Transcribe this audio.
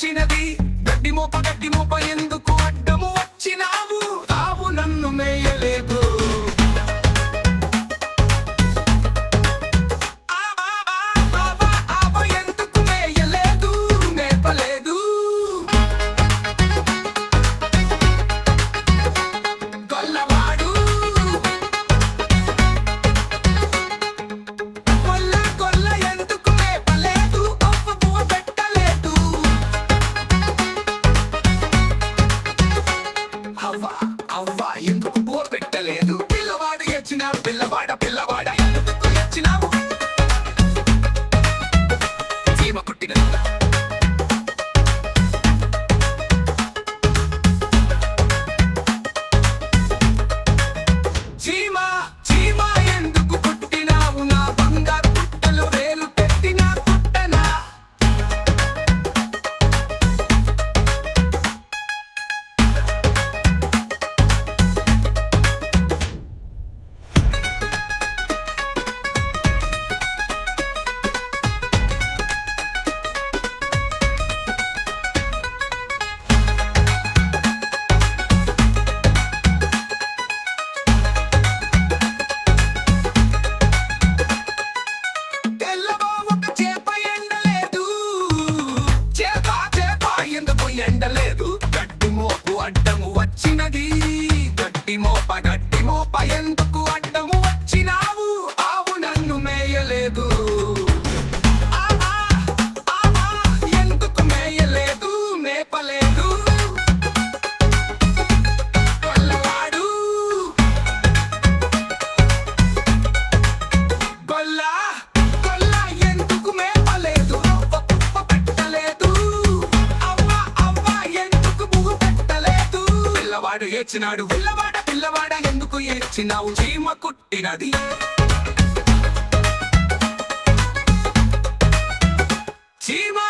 వచ్చినది గడ్డి మోప గడ్డి మోప ఎందుకు అడ్డం? పిల్లవాడు పిల్లవాడ పిల్లవాడ ఎందుకు ఎచ్చినావు చీమ కుట్టినది ఎండలేదు. గడ్డి మోపు అడ్డము వచ్చినది. గడ్డి మోప గడ్డి మోప ఎందుకు అడ్డ పిల్లవాడు ఏడ్చినాడు. పిల్లవాడ పిల్లవాడ ఎందుకు ఏడ్చినావు? చీమ కుట్టినది. చీమా